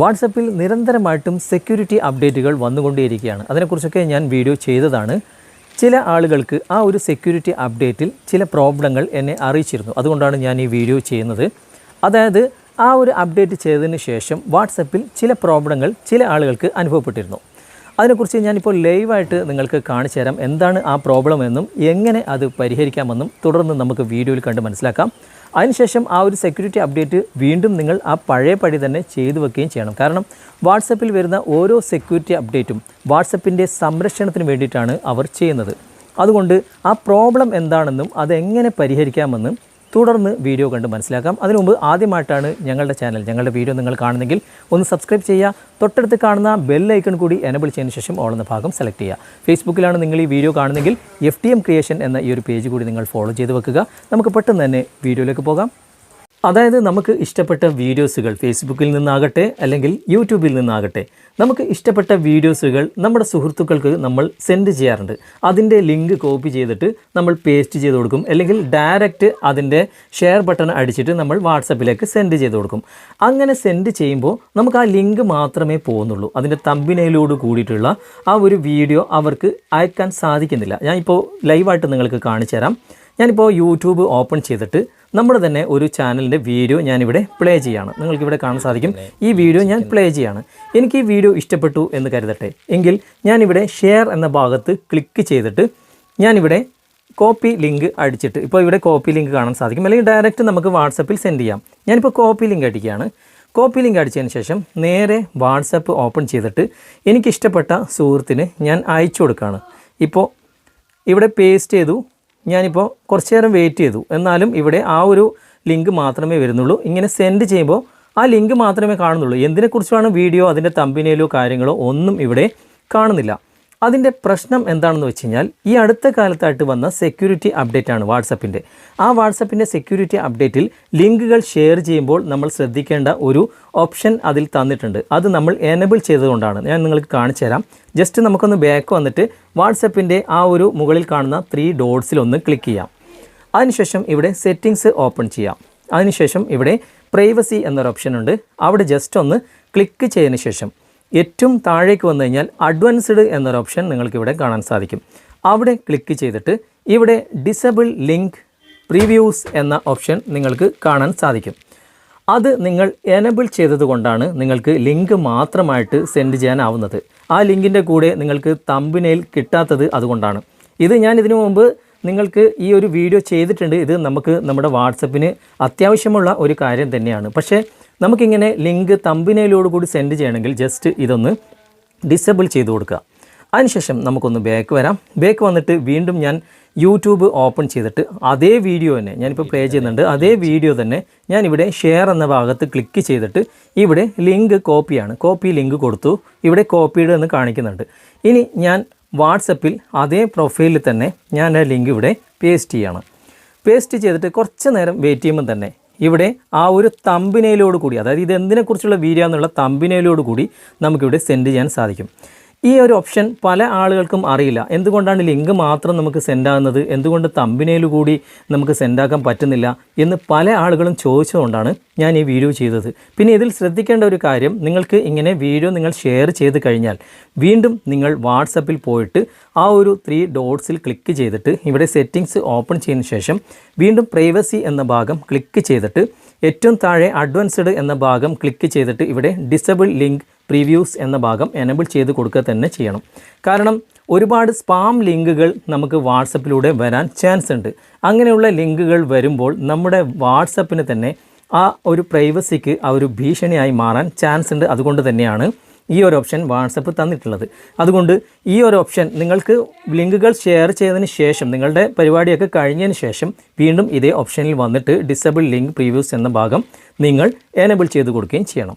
വാട്സപ്പിൽ നിരന്തരമായിട്ടും സെക്യൂരിറ്റി അപ്ഡേറ്റുകൾ വന്നുകൊണ്ടേയിരിക്കുകയാണ്. അതിനെക്കുറിച്ചൊക്കെ ഞാൻ വീഡിയോ ചെയ്തതാണ്. ചില ആളുകൾക്ക് ആ ഒരു സെക്യൂരിറ്റി അപ്ഡേറ്റിൽ ചില പ്രോബ്ലങ്ങൾ എന്നെ അറിയിച്ചിരുന്നു. അതുകൊണ്ടാണ് ഞാൻ ഈ വീഡിയോ ചെയ്യുന്നത്. അതായത് ആ ഒരു അപ്ഡേറ്റ് ചെയ്തതിന് ശേഷം വാട്സപ്പിൽ ചില പ്രോബ്ലങ്ങൾ ചില ആളുകൾക്ക് അനുഭവപ്പെട്ടിരുന്നു. അതിനെക്കുറിച്ച് ഞാനിപ്പോൾ ലൈവായിട്ട് നിങ്ങൾക്ക് കാണിച്ചു തരാം. എന്താണ് ആ പ്രോബ്ലം എന്നും എങ്ങനെ അത് പരിഹരിക്കാമെന്നും തുടർന്ന് നമുക്ക് വീഡിയോയിൽ കണ്ട് മനസ്സിലാക്കാം. അതിനുശേഷം ആ ഒരു സെക്യൂരിറ്റി അപ്ഡേറ്റ് വീണ്ടും നിങ്ങൾ ആ പഴയ പടി തന്നെ ചെയ്തു വെക്കുകയും ചെയ്യണം. കാരണം വാട്സപ്പിൽ വരുന്ന ഓരോ സെക്യൂരിറ്റി അപ്ഡേറ്റും വാട്സപ്പിന്റെ സംരക്ഷണത്തിന് വേണ്ടിയിട്ടാണ് അവർ ചെയ്യുന്നത്. അതുകൊണ്ട് ആ പ്രോബ്ലം എന്താണെന്നും അതെങ്ങനെ പരിഹരിക്കാമെന്നും തുടർന്ന് വീഡിയോ കണ്ട് മനസ്സിലാക്കാം. അതിനു മുമ്പ് ആദ്യമായിട്ടാണ് ഞങ്ങളുടെ ചാനൽ. ഞങ്ങളുടെ വീഡിയോ നിങ്ങൾ കാണുന്നെങ്കിൽ ഒന്ന് സബ്സ്ക്രൈബ് ചെയ്യുക. തൊട്ടടുത്ത് കാണുന്ന ബെല്ലൈക്കൺ കൂടി എനബിൾ ചെയ്തതിന് ശേഷം ഓൾ എന്ന ഭാഗം സെലക്ട് ചെയ്യുക. ഫേസ്ബുക്കിലാണ് നിങ്ങൾ ഈ വീഡിയോ കാണുന്നെങ്കിൽ എഫ് ക്രിയേഷൻ എന്ന ഈ ഒരു പേജ് കൂടി നിങ്ങൾ ഫോളോ ചെയ്ത് വെക്കുക. നമുക്ക് പെട്ടെന്ന് തന്നെ വീഡിയോയിലേക്ക് പോകാം. അതായത് നമുക്ക് ഇഷ്ടപ്പെട്ട വീഡിയോസുകൾ ഫേസ്ബുക്കിൽ നിന്നാകട്ടെ അല്ലെങ്കിൽ യൂട്യൂബിൽ നിന്നാകട്ടെ നമുക്ക് ഇഷ്ടപ്പെട്ട വീഡിയോസുകൾ നമ്മുടെ സുഹൃത്തുക്കൾക്ക് നമ്മൾ സെൻഡ് ചെയ്യാറുണ്ട്. അതിന്റെ ലിങ്ക് കോപ്പി ചെയ്തിട്ട് നമ്മൾ പേസ്റ്റ് ചെയ്ത് കൊടുക്കും. അല്ലെങ്കിൽ ഡയറക്റ്റ് അതിന്റെ ഷെയർ ബട്ടൺ അടിച്ചിട്ട് നമ്മൾ വാട്സപ്പിലേക്ക് സെൻഡ് ചെയ്ത് കൊടുക്കും. അങ്ങനെ സെൻഡ് ചെയ്യുമ്പോൾ നമുക്ക് ആ ലിങ്ക് മാത്രമേ പോകുന്നുള്ളൂ. അതിന്റെ തമ്പിനയിലോട് കൂടിയിട്ടുള്ള ആ ഒരു വീഡിയോ അവർക്ക് അയക്കാൻ സാധിക്കുന്നില്ല. ഞാനിപ്പോൾ ലൈവായിട്ട് നിങ്ങൾക്ക് കാണിച്ചു തരാം. ഞാനിപ്പോൾ യൂട്യൂബ് ഓപ്പൺ ചെയ്തിട്ട് നമ്മുടെ തന്നെ ഒരു ചാനലിന്റെ വീഡിയോ ഞാനിവിടെ പ്ലേ ചെയ്യാണ്. നിങ്ങൾക്കിവിടെ കാണാൻ സാധിക്കും. ഈ വീഡിയോ ഞാൻ പ്ലേ ചെയ്യാണ്. എനിക്ക് ഈ വീഡിയോ ഇഷ്ടപ്പെട്ടു എന്ന് കരുതട്ടെ. എങ്കിൽ ഞാനിവിടെ ഷെയർ എന്ന ഭാഗത്ത് ക്ലിക്ക് ചെയ്തിട്ട് ഞാനിവിടെ കോപ്പി ലിങ്ക് അടിച്ചിട്ട് ഇപ്പോൾ ഇവിടെ കോപ്പി ലിങ്ക് കാണാൻ സാധിക്കും. അല്ലെങ്കിൽ ഡയറക്റ്റ് നമുക്ക് വാട്സപ്പിൽ സെൻഡ് ചെയ്യാം. ഞാനിപ്പോൾ കോപ്പി ലിങ്ക് അടിക്കുകയാണ്. കോപ്പി ലിങ്ക് അടിച്ചതിന് ശേഷം നേരെ വാട്സപ്പ് ഓപ്പൺ ചെയ്തിട്ട് എനിക്കിഷ്ടപ്പെട്ട സുഹൃത്തിന് ഞാൻ അയച്ചു കൊടുക്കുകയാണ്. ഇപ്പോൾ ഇവിടെ പേസ്റ്റ് ചെയ്തു. ഞാനിപ്പോൾ കുറച്ച് നേരം വെയിറ്റ് ചെയ്തു. എന്നാലും ഇവിടെ ആ ഒരു ലിങ്ക് മാത്രമേ വരുന്നുള്ളൂ. ഇങ്ങനെ സെൻഡ് ചെയ്യുമ്പോൾ ആ ലിങ്ക് മാത്രമേ കാണുന്നുള്ളൂ. എന്തിനെക്കുറിച്ചാണ് വീഡിയോ അതിന്റെ തമ്പിനയിലോ കാര്യങ്ങളോ ഒന്നും ഇവിടെ കാണുന്നില്ല. അതിന്റെ പ്രശ്നം എന്താണെന്ന് വെച്ച് കഴിഞ്ഞാൽ ഈ അടുത്ത കാലത്തായിട്ട് വന്ന സെക്യൂരിറ്റി അപ്ഡേറ്റ് ആണ് വാട്സപ്പിന്റെ. ആ വാട്സപ്പിന്റെ സെക്യൂരിറ്റി അപ്ഡേറ്റിൽ ലിങ്കുകൾ ഷെയർ ചെയ്യുമ്പോൾ നമ്മൾ ശ്രദ്ധിക്കേണ്ട ഒരു ഓപ്ഷൻ അതിൽ തന്നിട്ടുണ്ട്. അത് നമ്മൾ എനബിൾ ചെയ്തുകൊണ്ടാണ് ഞാൻ നിങ്ങൾക്ക് കാണിച്ചു തരാം. ജസ്റ്റ് നമുക്കൊന്ന് ബാക്ക് വന്നിട്ട് വാട്സപ്പിന്റെ ആ ഒരു മുകളിൽ കാണുന്ന ത്രീ ഡോട്ട്സിലൊന്ന് ക്ലിക്ക് ചെയ്യാം. അതിനുശേഷം ഇവിടെ സെറ്റിങ്സ് ഓപ്പൺ ചെയ്യാം. അതിനുശേഷം ഇവിടെ പ്രൈവസി എന്നൊരു ഓപ്ഷൻ ഉണ്ട്. അവിടെ ജസ്റ്റ് ഒന്ന് ക്ലിക്ക് ചെയ്തതിന് ശേഷം ഏറ്റവും താഴേക്ക് വന്നു കഴിഞ്ഞാൽ അഡ്വാൻസ്ഡ് എന്നൊരു ഓപ്ഷൻ നിങ്ങൾക്ക് ഇവിടെ കാണാൻ സാധിക്കും. അവിടെ ക്ലിക്ക് ചെയ്തിട്ട് ഇവിടെ ഡിസബിൾ ലിങ്ക് പ്രീവ്യൂസ് എന്ന ഓപ്ഷൻ നിങ്ങൾക്ക് കാണാൻ സാധിക്കും. അത് നിങ്ങൾ എനബിൾ ചെയ്തതുകൊണ്ടാണ് നിങ്ങൾക്ക് ലിങ്ക് മാത്രമായിട്ട് സെൻഡ് ചെയ്യാനാവുന്നത്. ആ ലിങ്കിന്റെ കൂടെ നിങ്ങൾക്ക് തമ്പിനെയിൽ കിട്ടാത്തത് അതുകൊണ്ടാണ്. ഇത് ഞാൻ ഇതിനു മുമ്പ് നിങ്ങൾക്ക് ഈ ഒരു വീഡിയോ ചെയ്തിട്ടുണ്ട്. ഇത് നമുക്ക് നമ്മുടെ വാട്സപ്പിന് അത്യാവശ്യമുള്ള ഒരു കാര്യം തന്നെയാണ്. പക്ഷേ നമുക്കിങ്ങനെ ലിങ്ക് തമ്പിനയിലോട് കൂടി സെൻഡ് ചെയ്യണമെങ്കിൽ ജസ്റ്റ് ഇതൊന്ന് ഡിസബിൾ ചെയ്ത് കൊടുക്കുക. അതിനുശേഷം നമുക്കൊന്ന് ബാക്ക് വരാം. ബാക്ക് വന്നിട്ട് വീണ്ടും ഞാൻ യൂട്യൂബ് ഓപ്പൺ ചെയ്തിട്ട് അതേ വീഡിയോ തന്നെ ഞാനിപ്പോൾ പ്ലേ ചെയ്യുന്നുണ്ട്. അതേ വീഡിയോ തന്നെ ഞാനിവിടെ ഷെയർ എന്ന ഭാഗത്ത് ക്ലിക്ക് ചെയ്തിട്ട് ഇവിടെ ലിങ്ക് കോപ്പിയാണ് കോപ്പി ലിങ്ക് കൊടുത്തു. ഇവിടെ കോപ്പീഡ് എന്ന് കാണിക്കുന്നുണ്ട്. ഇനി ഞാൻ വാട്സപ്പിൽ അതേ പ്രൊഫൈലിൽ തന്നെ ഞാൻ ആ ലിങ്ക് ഇവിടെ പേസ്റ്റ് ചെയ്യാണ്. പേസ്റ്റ് ചെയ്തിട്ട് കുറച്ച് നേരം വെയിറ്റ് ചെയ്യുമ്പോൾ തന്നെ ഇവിടെ ആ ഒരു തമ്പിനയിലോട് കൂടി അതായത് ഇത് എന്തിനെക്കുറിച്ചുള്ള വീഡിയോ എന്നുള്ള തമ്പിനയിലോട് കൂടി നമുക്കിവിടെ സെൻഡ് ചെയ്യാൻ സാധിക്കും. ഈ ഒരു ഓപ്ഷൻ പല ആളുകൾക്കും അറിയില്ല. എന്തുകൊണ്ടാണ് ലിങ്ക് മാത്രം നമുക്ക് സെൻഡ് ആകുന്നത്? എന്തുകൊണ്ട് തമ്പിനയിൽ കൂടി നമുക്ക് സെൻഡ് ആക്കാൻ പറ്റുന്നില്ല എന്ന് പല ആളുകളും ചോദിച്ചതുകൊണ്ടാണ് ഞാൻ ഈ വീഡിയോ ചെയ്തത്. പിന്നെ ഇതിൽ ശ്രദ്ധിക്കേണ്ട ഒരു കാര്യം നിങ്ങൾക്ക് ഇങ്ങനെ വീഡിയോ നിങ്ങൾ ഷെയർ ചെയ്ത് കഴിഞ്ഞാൽ വീണ്ടും നിങ്ങൾ വാട്സപ്പിൽ പോയിട്ട് ആ ഒരു ത്രീ ഡോട്ട്സിൽ ക്ലിക്ക് ചെയ്തിട്ട് ഇവിടെ സെറ്റിങ്സ് ഓപ്പൺ ചെയ്തതിന് ശേഷം വീണ്ടും പ്രൈവസി എന്ന ഭാഗം ക്ലിക്ക് ചെയ്തിട്ട് ഏറ്റവും താഴെ അഡ്വാൻസ്ഡ് എന്ന ഭാഗം ക്ലിക്ക് ചെയ്തിട്ട് ഇവിടെ ഡിസബിൾ ലിങ്ക് പ്രിവ്യൂസ് എന്ന ഭാഗം എനബിൾ ചെയ്ത് കൊടുക്കുക തന്നെ ചെയ്യണം. കാരണം ഒരുപാട് സ്പാം ലിങ്കുകൾ നമുക്ക് വാട്സപ്പിലൂടെ വരാൻ ചാൻസ് ഉണ്ട്. അങ്ങനെയുള്ള ലിങ്കുകൾ വരുമ്പോൾ നമ്മുടെ വാട്സപ്പിന് തന്നെ ആ ഒരു പ്രൈവസിക്ക് ആ ഒരു ഭീഷണിയായി മാറാൻ ചാൻസ് ഉണ്ട്. അതുകൊണ്ട് തന്നെയാണ് ഈ ഒരു ഓപ്ഷൻ വാട്സപ്പ് തന്നിട്ടുള്ളത്. അതുകൊണ്ട് ഈ ഒരു ഓപ്ഷൻ നിങ്ങൾക്ക് ലിങ്കുകൾ ഷെയർ ചെയ്തതിന് ശേഷം നിങ്ങളുടെ പരിപാടിയൊക്കെ കഴിഞ്ഞതിന് ശേഷം വീണ്ടും ഇതേ ഓപ്ഷനിൽ വന്നിട്ട് ഡിസബിൾ ലിങ്ക് പ്രീവ്യൂസ് എന്ന ഭാഗം നിങ്ങൾ എനബിൾ ചെയ്ത് കൊടുക്കുകയും ചെയ്യണം.